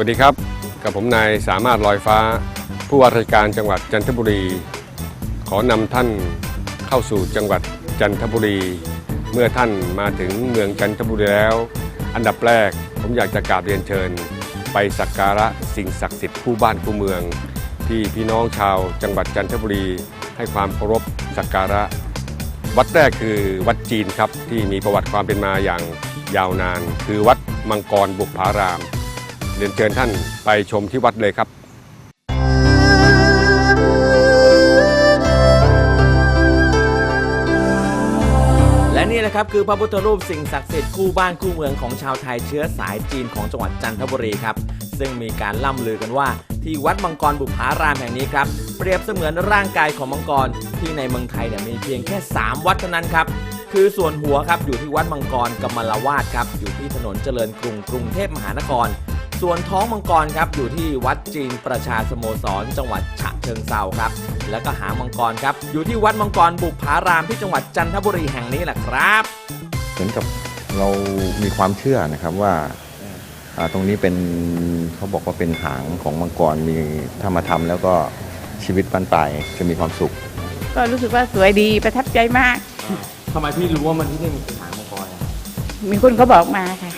วัสดีครับ กับผมนายสามารถลอยฟ้า ผู้ว่าราชการจังหวัดจันทบุรี ขอนำท่านเข้าสู่จังหวัดจันทบุรี เมื่อท่านมาถึงเมืองจันทบุรีแล้ว อันดับแรกผมอยากจะกราบเรียนเชิญ ไปสักการะสิ่งศักดิ์สิทธิ์คู่บ้านคู่เมือง ที่พี่น้องชาวจังหวัดจันทบุรี ให้ความเคารพสักการะ วัดแรกคือวัดจีนครับที่มีประวัติความเป็นมาอย่างยาวนาน คือวัดมังกรบุพาราม เรียนเชิญท่านไปชมที่วัดเลยครับและนี่นะครับคือพระพุทธรูปสิ่งศักดิ์สิทธิ์คู่บ้านคู่เมืองของชาวไทยเชื้อสายจีนของจังหวัดจันทบุรีครับ ซึ่งมีการล่ำลือกันว่า ที่วัดมังกรบุพารามแห่งนี้ครับ เปรียบเสมือนร่างกายของมังกร ที่ในเมืองไทยเนี่ยมีเพียงแค่ 3 วัดเท่านั้นครับ คือส่วนหัวครับอยู่ที่วัดมังกรกำมลวาดครับอยู่ที่ถนนเจริญกรุงกรุงเทพมหานคร ส่วนท้องมังกรครับอยู่ที่วัดจีนประชาสโมสร จังหวัดฉะเชิงเซาครับ แล้วก็หางมังกรครับอยู่ที่วัดมังกรบุพารามที่จังหวัดจันทบุรีแห่งนี้แหละครับเหมือนกับเรามีความเชื่อนะครับว่าอ่าตรงนี้เป็นเขาบอกว่าเป็นหางของมังกรมีถ้ามาทำแล้วก็ชีวิตบรรปลายจะมีความสุข ก็รู้สึกว่าสวยดีประทับใจมากทำไมพี่รู้ว่ามันที่นี่มันเป็นหางมังกรมีคนเขาบอกมาค่ะ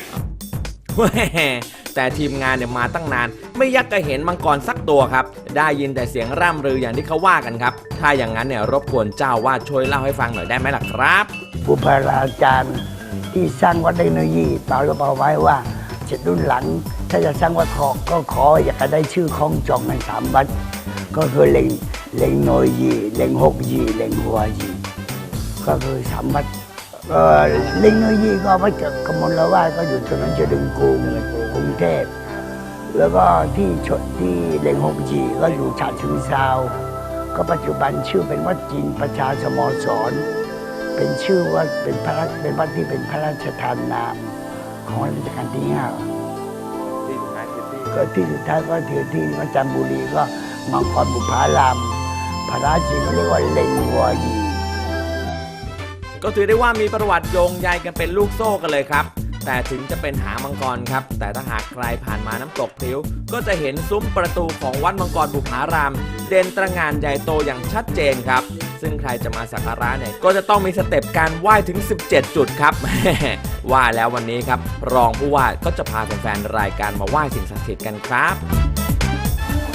แต่ทีมงานเนี่ยมาตั้งนาน ไม่ยักก็เห็นมังกรสักตัวครับ ได้ยินแต่เสียงร่ำลืออย่างที่เขาว่ากันครับ ถ้าอย่างนั้นเนี่ยรบกวนเจ้าวาดช่วยเล่าให้ฟังหน่อยได้ไหมล่ะครับ ผู้พาราจารย์ที่สร้างวัดเทคโนโลยีเปล่าก็บอกไว้ว่าเจ็ดรุ่นหลัง ถ้าจะสร้างวัดขอกก็ขออยากจะได้ชื่อของจองในสามวัด ก็คือเล็งเล็งโนยีเล็งหกยีเล็งหัวยีก็คือสามวัด ล็งโนยีก็มาจากกมลละวาดก็อยู่ถนนเจริญกรุงกรุงเทพแล้วก็ที่ชดที่เลงหกยีก็อยู่ฉะเชิงเซาก็ปัจจุบันชื่อเป็นวัดจีนประชาสโมสร เป็นชื่อว่าเป็นพระเป็นวัดที่เป็นพระราชทานนามของรัชกาลที่ห้าก็ที่สุดท้ายก็ถือที่วัดจันบุรีก็มังกรบุพารามพระราชจีนก็เรียกว่าเลงวัวยี ก็ถือได้ว่ามีประวัติโยงใยกันเป็นลูกโซ่กันเลยครับ แต่ถึงจะเป็นหามังกรครับ แต่ถ้าหากใครผ่านมาน้ำตกพริ้ว ก็จะเห็นซุ้มประตูของวัดมังกรบุพาราม เด่นตระงานใหญ่โตอย่างชัดเจนครับ ซึ่งใครจะมาสักการะเนี่ยก็จะต้องมีสเต็ปการไหว้ถึง 17 จุดครับ ว่าแล้ววันนี้ครับรองผู้ว่าก็จะพาแฟนๆรายการมาไหว้สิ่งศักดิ์สิทธิ์กันครับ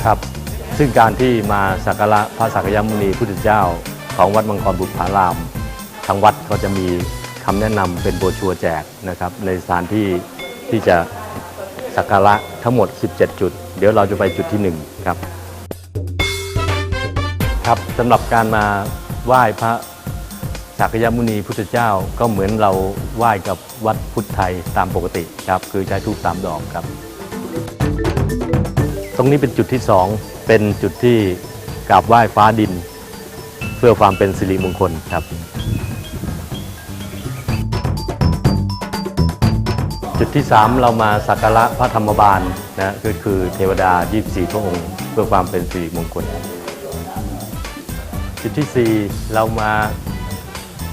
ครับ ซึ่งการที่มาสักการะพระสักยมุนีพุทธเจ้าของวัดมังกรบุพาราม ทางวัดเขาจะมีคำแนะนำเป็นโบชัวแจกนะครับ ในสถานที่ที่จะสักการะทั้งหมด 17 จุด เดี๋ยวเราจะไปจุดที่ 1 ครับ ครับสำหรับการมาไหว้พระสักยมุนีพุทธเจ้าก็เหมือนเราไหว้กับวัดพุทธไทยตามปกติครับ คือใช้ทูปสามดอกครับ ตรงนี้เป็นจุดที่สองเป็นจุดที่กราบไหว้ฟ้าดิน เพื่อความเป็นสิริมงคลครับ จุดที่สามเรามาสักการะพระธรรมบาลนะก็คือเทวดา 24 พระองค์ เพื่อความเป็นสิริมงคล จุดที่สี่เรามา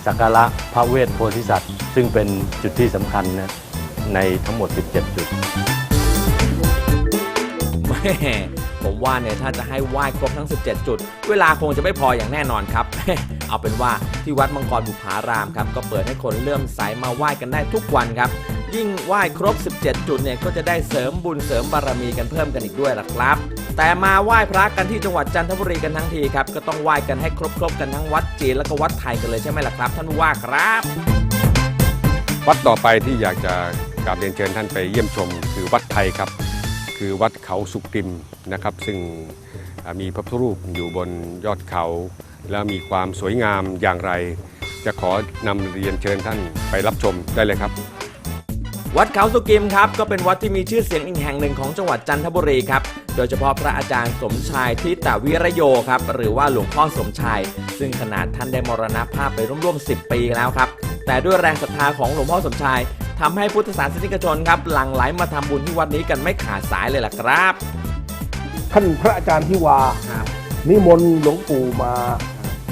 สักการะพระเวทโพธิสัตว์ ซึ่งเป็นจุดที่สำคัญนะในทั้งหมด 17 จุด แม่ผมว่าเนี่ยถ้าจะให้ไหว้ครบทั้ง 17 จุด เวลาคงจะไม่พออย่างแน่นอนครับ เอาเป็นว่าที่วัดมังกรบุพารามครับก็เปิดให้คนเลื่อมใสมาไหว้กันได้ทุกวันครับ ยิ่งไหว้ครบ 17 จุดเนี่ยก็จะได้เสริมบุญเสริมบารมีกันเพิ่มกันอีกด้วยล่ะครับ แต่มาไหว้พระกันที่จังหวัดจันทบุรีกันทั้งทีครับก็ต้องไหว้กันให้ครบๆกันทั้งวัดจีนแล้วก็วัดไทยกันเลยใช่ไหมล่ะครับ ท่านผู้ว่าครับ วัดต่อไปที่อยากจะกราบเรียนเชิญท่านไปเยี่ยมชม คือวัดไทยครับ คือวัดเขาสุกิมนะครับ ซึ่งมีพระพุทธรูปอยู่บนยอดเขา แล้วมีความสวยงามอย่างไร จะขอนำเรียนเชิญท่านไปรับชมได้เลยครับ วัดเขาสุกิมครับก็เป็นวัดที่มีชื่อเสียงอีกแห่งหนึ่งของจังหวัดจันทบุรีครับ โดยเฉพาะพระอาจารย์สมชายทิตวิรโยครับ หรือว่าหลวงพ่อสมชาย ซึ่งขนาดท่านได้มรณภาพไปร่วมๆ10 ปีแล้วครับ แต่ด้วยแรงศรัทธาของหลวงพ่อสมชายทำให้พุทธศาสนิกชนครับหลั่งไหลมาทำบุญที่วัดนี้กันไม่ขาดสายเลยล่ะครับ ท่านพระอาจารย์ทิวาครับนิมนต์หลวงปู่มา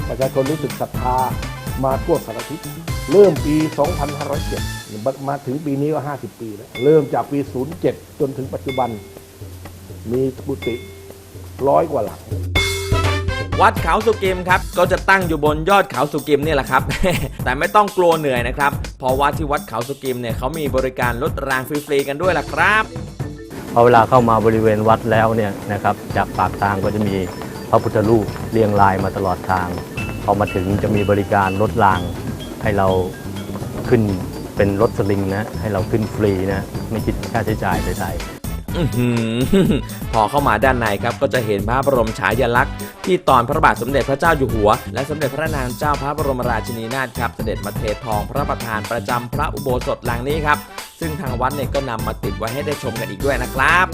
ประชาชนรู้สึกศรัทธามาทั่วสารทิศเริ่มปี 2507 มาถึงปีนี้ก็50 ปีแล้ว เริ่มจากปี 07 จนถึงปัจจุบัน มีกุฏิร้อยกว่าหลังวัดเขาสุกิมครับก็จะตั้งอยู่บนยอดเขาสุกิมนี่แหละครับ แต่ไม่ต้องกลัวเหนื่อยนะครับเพราะว่าที่วัดเขาสุกิมเนี่ยเขามีบริการรถรางฟรีๆกันด้วยล่ะครับพอเวลาเข้ามาบริเวณวัดแล้วเนี่ยนะครับจากปากทางก็จะมีพระพุทธรูปเรียงรายมาตลอดทาง พอมาถึงจะมีบริการรถรางให้เราขึ้น เป็นรถสลิงนะให้เราขึ้นฟรีนะไม่คิดค่าใช้จ่ายใดๆอพอเข้ามาด้านในครับก็จะเห็นพระบรมฉายาลักษณ์ที่ตอนพระบาทสมเด็จพระเจ้าอยู่หัว และสมเด็จพระนางเจ้าพระบรมราชินีนาถครับเสด็จมาเททองพระประธานประจำพระอุโบสถหลังนี้ครับ ซึ่งทางวัดเนี่ยก็นำมาติดไว้ให้ได้ชมกันอีกด้วยนะครับ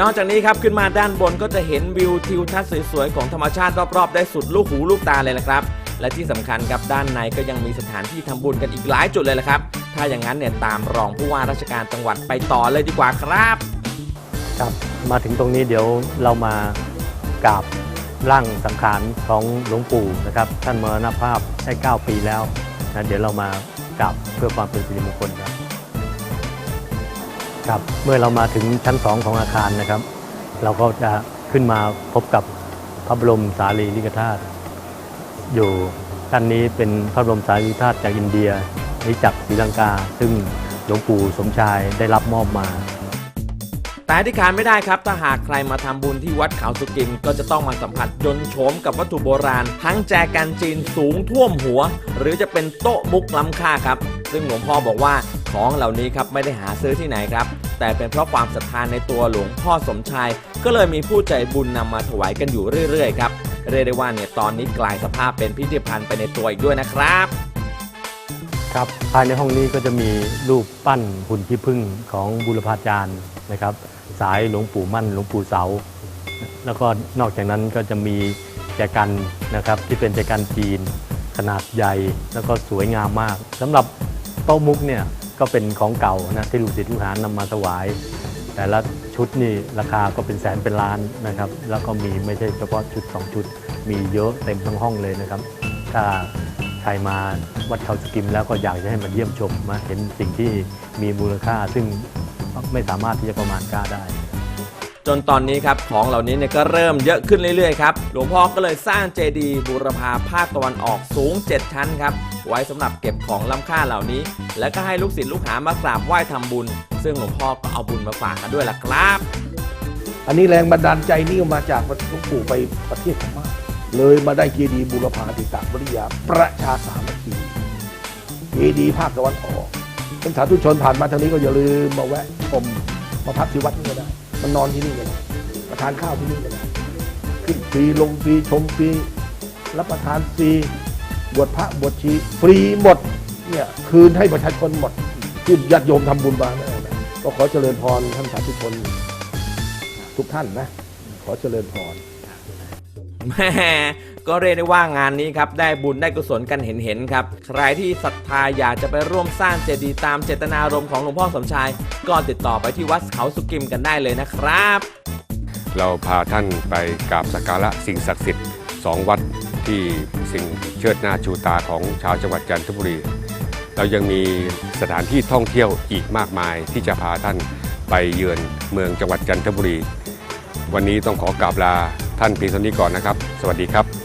นอกจากนี้ครับขึ้นมาด้านบนก็จะเห็นวิวทิวทัศน์สวยๆของธรรมชาติรอบๆได้สุดลูกหูลูกตาเลยละครับ และที่สำคัญครับด้านในก็ยังมีสถานที่ทำบุญกันอีกหลายจุดเลยละครับ ถ้าอย่างนั้นเนี่ยตามรองผู้ว่าราชการจังหวัดไปต่อเลยดีกว่าครับ ครับมาถึงตรงนี้เดี๋ยวเรามากราบร่างสังขารของหลวงปู่นะครับ ท่านมรณภาพได้ 9 ปีแล้วนะเดี๋ยวเรามากราบเพื่อความเป็นสิริมงคลครับครับเมื่อเรามาถึงชั้น 2 ของอาคารนะครับ เราก็จะขึ้นมาพบกับพระบรมสารีริกธาตุอยู่ด้านนี้เป็นพระบรมสารีริกธาตุจากอินเดีย นี่จากศรีลังกา ซึ่งหลวงปู่สมชายได้รับมอบมา แต่ที่ขาดไม่ได้ครับ ถ้าหากใครมาทำบุญที่วัดเขาสุกิมก็จะต้องมาสัมผัสยนต์โฉมกับวัตถุโบราณ ทั้งแจกันจีนสูงท่วมหัว หรือจะเป็นโต๊ะมุกล้ำค่าครับ ซึ่งหลวงพ่อบอกว่าของเหล่านี้ครับไม่ได้หาซื้อที่ไหนครับ แต่เป็นเพราะความศรัทธาในตัวหลวงพ่อสมชาย ก็เลยมีผู้ใจบุญนำมาถวายกันอยู่เรื่อยๆครับเรียกได้ว่าเนี่ยตอนนี้กลายสภาพเป็นพิพิธภัณฑ์ไปในตัวอีกด้วยนะครับ ครับภายในห้องนี้ก็จะมีรูปปั้นหุ่นขี้ผึ้งของบุรพาจารย์นะครับ สายหลวงปู่มั่นหลวงปู่เสา แล้วก็นอกจากนั้นก็จะมีแจกันนะครับที่เป็นแจกันจีน ขนาดใหญ่แล้วก็สวยงามมากสำหรับโต๊ะมุกเนี่ยก็เป็นของเก่านะที่ลูกศิษย์ลูกหานำมาถวาย แต่ละชุดนี่ราคาก็เป็นแสนเป็นล้านนะครับ แล้วก็มีไม่ใช่เฉพาะชุด 2 ชุด มีเยอะเต็มทั้งห้องเลยนะครับ ถ้า ใครมาวัดเขาสกิมแล้วก็อยากจะให้มาเยี่ยมชมมาเห็นสิ่งที่มีมูลค่าซึ่งไม่สามารถที่จะประมาณค่าได้ จนตอนนี้ครับของเหล่านี้เนี่ยก็เริ่มเยอะขึ้นเรื่อยๆครับหลวงพ่อก็เลยสร้างเจดีย์บูรพาภาคตะวันออกสูง 7 ชั้นครับไว้สำหรับเก็บของล้ำค่าเหล่านี้ แล้วก็ให้ลูกศิษย์ลูกหามากราบไหว้ทำบุญ ซึ่งหลวงพ่อก็เอาบุญมาฝากกันด้วยล่ะครับ อันนี้แรงบันดาลใจนี่มาจากหลวงปู่ไปประเทศพม่า เลยมาได้เจดีย์บุรพาติตะบริยาประชาสามัคคีเจดีย์ภาคตะวันออกเป็นสาธุชนผ่านมาทางนี้ก็อย่าลืมมาแวะชมมาพักที่วัดนี่ก็ได้มานอนที่นี่ก็ได้มาทานข้าวที่นี่ก็ได้ขึ้นฟรีลงฟรีชมฟรีรับประทานฟรีบวชพระบวชชีฟรีหมดเนี่ยคืนให้ประชาชนหมดที่ญาติโยมทำบุญมานะก็ขอเจริญพรท่านสาธุชนทุกท่านนะ ขอเจริญพร แม่ก็เรียกได้ว่างานนี้ครับ ได้บุญได้กุศลกันเห็นๆครับ ใครที่ศรัทธาอยากจะไปร่วมสร้างเจดีย์ตามเจตนารมณ์ของหลวงพ่อสมชาย ก็ติดต่อไปที่วัดเขาสุกิมกันได้เลยนะครับ เราพาท่านไปกราบสักการะสิ่งศักดิ์สิทธิ์สองวัดที่สิ่งเชิดหน้าชูตาของชาวจังหวัดจันทบุรี เรายังมีสถานที่ท่องเที่ยวอีกมากมายที่จะพาท่านไปเยือนเมืองจังหวัดจันทบุรี วันนี้ต้องขอกราบลา ท่านเพียงเท่านี้ก่อนนะครับ สวัสดีครับ